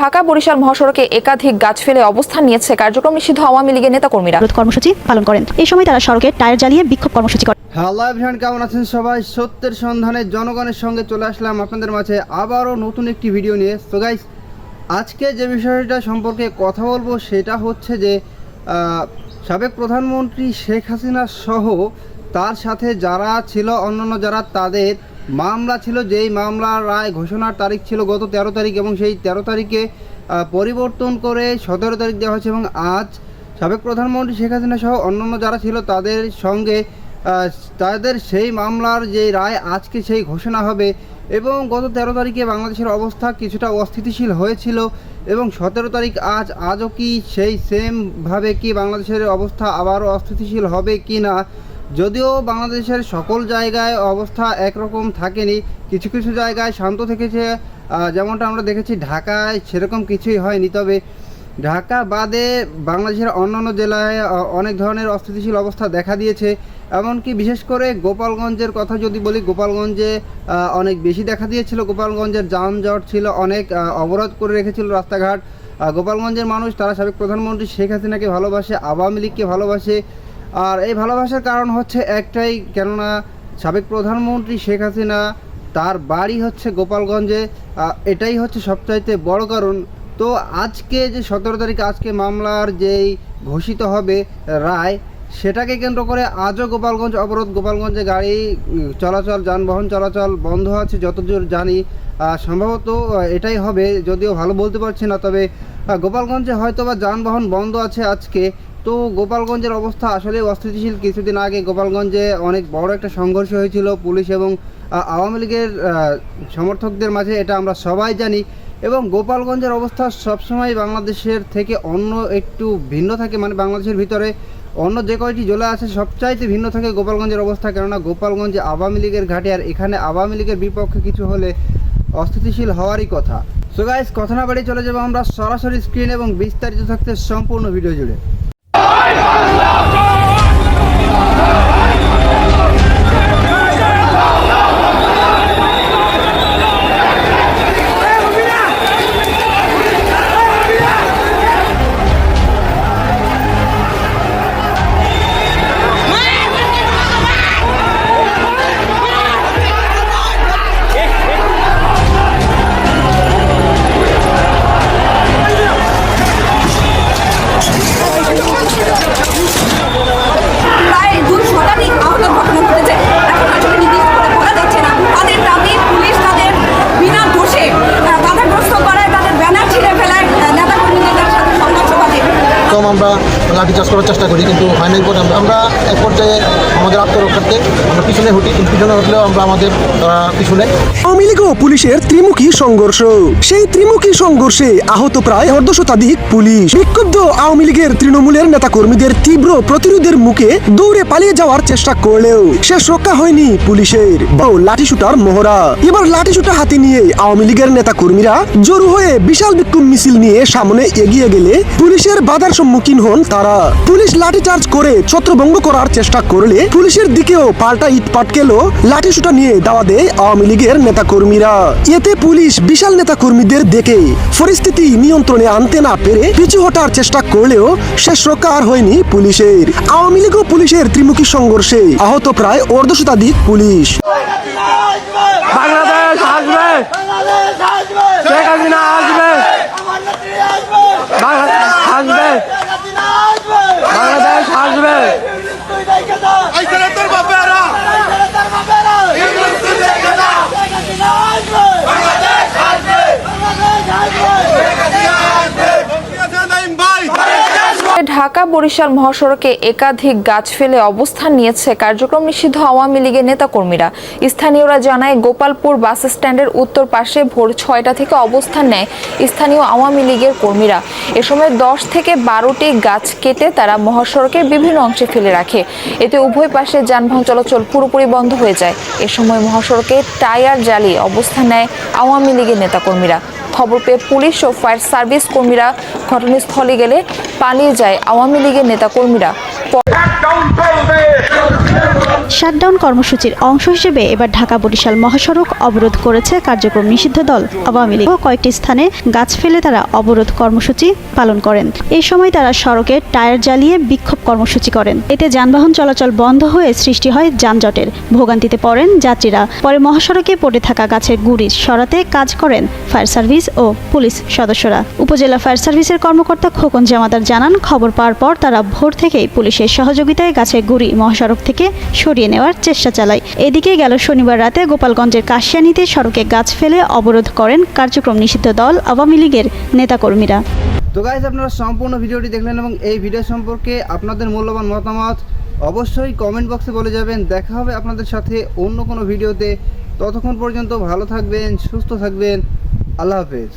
ঢাকা বরিশাল মহাসড়কে একাধিক গাছ ফেলে অবস্থান নিয়েছে কার্যক্রম নিষিদ্ধ আওয়ামী লীগের নেতাকর্মীরা। কর্মসূচি পালন করেন। এই সময় তারা সড়কে টায়ার জ্বালিয়ে বিক্ষোভ কর্মসূচি করেন। হ্যালো এভরিওয়ান কেমন আছেন সবাই? সত্যের সন্ধানে জনগণের সঙ্গে চলে আসলাম আপনাদের মাঝে আবারও নতুন একটি ভিডিও নিয়ে। তো গাইস আজকে যে বিষয়টা সম্পর্কে কথা বলব সেটা হচ্ছে যে আহ, সাবেক প্রধানমন্ত্রী শেখ হাসিনা সহ তার সাথে যারা ছিল অন্যান্য যারা তাদের মামলা ছিল, যেই মামলার রায় ঘোষণার তারিখ ছিল গত তেরো তারিখ এবং সেই তেরো তারিখে পরিবর্তন করে সতেরো তারিখ দেওয়া হয়েছে এবং আজ সাবেক প্রধানমন্ত্রী শেখ হাসিনা সহ অন্যান্য যারা ছিল তাদের সঙ্গে তাদের সেই মামলার যে রায় আজকে সেই ঘোষণা হবে এবং গত তেরো তারিখে বাংলাদেশের অবস্থা কিছুটা অস্থিতিশীল হয়েছিল এবং সতেরো তারিখ আজ, আজও কি সেই সেমভাবে কি বাংলাদেশের অবস্থা আবারও অস্থিতিশীল হবে কি না যদিও বাংলাদেশের সকল জায়গায় অবস্থা একরকম থাকেনি, কিছু কিছু জায়গায় শান্ত থেকেছে যেমনটা আমরা দেখেছি ঢাকায় সেরকম কিছুই হয়নি। তবে ঢাকা বাদে বাংলাদেশের অন্যান্য জেলায় অনেক ধরনের অস্থিতিশীল অবস্থা দেখা দিয়েছে। এমনকি বিশেষ করে গোপালগঞ্জের কথা যদি বলি, গোপালগঞ্জে অনেক বেশি দেখা দিয়েছিল। গোপালগঞ্জের যানজট ছিল অনেক অবরোধ করে রেখেছিল রাস্তাঘাট। গোপালগঞ্জের মানুষ, তারা সাবেক প্রধানমন্ত্রী শেখ হাসিনাকে ভালোবাসে, আওয়ামী লীগকে ভালোবাসে। আর এই ভালোবাসার কারণ হচ্ছে একটাই, কেননা সাবেক প্রধানমন্ত্রী শেখ হাসিনা, তার বাড়ি হচ্ছে গোপালগঞ্জে এটাই হচ্ছে সবচাইতে বড় কারণ। তো আজকে যে সতেরো তারিখ আজকে মামলার যেই ঘোষিত হবে রায়, সেটাকে কেন্দ্র করে আজও গোপালগঞ্জ অবরোধ, গোপালগঞ্জে গাড়ি, চলাচল, যানবাহন চলাচল বন্ধ আছে, যতদূর জানি। সম্ভবত এটাই হবে, যদিও ভালো বলতে পারছি না, তবে গোপালগঞ্জে হয়তো বা যানবাহন বন্ধ আছে আজকে। তো গোপালগঞ্জের অবস্থা আসলে অস্থিতিশীল। কিছুদিন আগে গোপালগঞ্জে অনেক বড় একটা সংঘর্ষ হয়েছিল পুলিশ এবং আওয়ামী লীগের সমর্থকদের মাঝে, এটা আমরা সবাই জানি। এবং গোপালগঞ্জের অবস্থা সবসময় বাংলাদেশের থেকে অন্য একটু ভিন্ন থাকে মানে বাংলাদেশের ভিতরে অন্য যে কয়টি জেলা আছে, সবচাইতে ভিন্ন থাকে গোপালগঞ্জের অবস্থা। কেননা গোপালগঞ্জে আওয়ামী লীগের ঘাটে, আর এখানে আওয়ামী লীগের বিপক্ষে কিছু হলে অস্থিতিশীল হওয়ারই কথা। সো গাইস কথা না বাড়ি চলে যাব আমরা সরাসরি স্ক্রিন এবং বিস্তারিত থাকতে সম্পূর্ণ ভিডিও জুড়ে। আমরা লাঠিচার্জ করার চেষ্টা করি, কিন্তু ফাইনাল পরে আমরা- আমরা এক পর্যায়ে আমাদের আত্মরক্ষার্থে আমরা পিছনে হটি কিন্তু পিছনে হটলেও আমরা আমাদের পিছনে। আওয়ামী ও পুলিশের ত্রিমুখী সংঘর্ষ। সেই ত্রিমুখী সংঘর্ষে আহত প্রায় অর্ধ শতাধিক পুলিশ। বিক্ষুব্ধ আওয়ামী লীগের তৃণমূলের নেতাকর্মীদের তীব্র প্রতিরোধের মুখে দৌড়ে পালিয়ে যাওয়ার চেষ্টা করলেও শেষ রক্ষা হয়নি পুলিশের। বড় লাঠি শুটার মহড়া। এবার লাঠি শুটা হাতে নিয়ে আওয়ামী লীগের নেতাকর্মীরা জড়ো হয়ে বিশাল বিক্ষোভ মিছিল নিয়ে সামনে এগিয়ে গেলে পুলিশের বাধার সম্মুখীন হন তারা। পুলিশ লাঠি চার্জ করে ছত্রভঙ্গ করার চেষ্টা করলে পুলিশের দিকেও পাল্টা ইট পাটকেলো লাঠি সুটা নিয়ে দাওয়া দেয় আওয়ামী লীগের নেতাকর্মীরা। এতে পুলিশ বিশাল নেতাকর্মীদের দেখে পরিস্থিতি নিয়ন্ত্রণে আনতে না পেরে পিছু হটার চেষ্টা করলেও শেষ রক্ষা আর হয়নি পুলিশের। আওয়ামী লীগ ও পুলিশের ত্রিমুখী সংঘর্ষে আহত প্রায় অর্ধ শতাধিক পুলিশ। বাংলাদেশ আসবে। শেখ হাসিনা আসবে। বাংলাদেশ আসবে। বাংলাদেশ আসবে। ঢাকা বরিশাল মহাসড়কে একাধিক গাছ ফেলে অবস্থান নিয়েছে কার্যক্রম নিষিদ্ধ আওয়ামী লীগের নেতাকর্মীরা। স্থানীয়রা জানায়, গোপালপুর বাস স্ট্যান্ডের উত্তর পাশে ভোর ছয়টা থেকে অবস্থান নেয় স্থানীয় আওয়ামী লীগের কর্মীরা। এ সময় দশ থেকে বারোটি গাছ কেটে তারা মহাসড়কের বিভিন্ন অংশে ফেলে রাখে। এতে উভয় পাশে যানবাহন চলাচল পুরোপুরি বন্ধ হয়ে যায়। এ সময় মহাসড়কে টায়ার জ্বালিয়ে অবস্থান নেয় আওয়ামী লীগের নেতাকর্মীরা। খবর পেয়ে পুলিশ ও ফায়ার সার্ভিস কর্মীরা ঘটনাস্থলে গেলে পালিয়ে যায় আওয়ামী লীগের নেতাকর্মীরা। শাটডাউন কর্মসূচির অংশ হিসেবে এবার ঢাকা বরিশাল মহাসড়ক অবরোধ করেছে কার্যক্রম নিষিদ্ধ দল। আওয়ামী লীগ কয়েকটি স্থানে গাছ ফেলে তারা অবরোধ কর্মসূচি পালন করেন। এই সময় তারা সড়কে টায়ার জ্বালিয়ে বিক্ষোভ কর্মসূচি করেন। এতে যানবাহন চলাচল বন্ধ হয়ে সৃষ্টি হয় যানজটের। ভোগান্তিতে পড়েন যাত্রীরা। পরে মহাসড়কে পড়ে থাকা গাছের গুড়ি সরাতে কাজ করেন ফায়ার সার্ভিস ও পুলিশ সদস্যরা। উপজেলা ফায়ার সার্ভিসের কর্মকর্তা খোকন জামাদার জানান, খবর পাওয়ার পর তারা ভোর থেকেই পুলিশের সহযোগিতায় গাছের গুড়ি মহাসড়ক থেকে সরিয়ে নেওয়ার চেষ্টা চালায়। এদিকে গেল শনিবার রাতে গোপালগঞ্জের কাশিয়ানিতে সড়কে গাছ ফেলে অবরোধ করেন কার্যক্রম নিষিদ্ধ দল, আওয়ামী লীগের নেতাকর্মীরা। তো গাইজ আপনারা সম্পূর্ণ ভিডিওটি দেখলেন এবং এই ভিডিও সম্পর্কে আপনাদের মূল্যবান মতামত অবশ্যই কমেন্ট বক্সে বলে যাবেন। দেখা হবে আপনাদের সাথে অন্য কোনো ভিডিওতে ততক্ষণ পর্যন্ত ভালো থাকবেন, সুস্থ থাকবেন। আল্লাহ হাফেজ।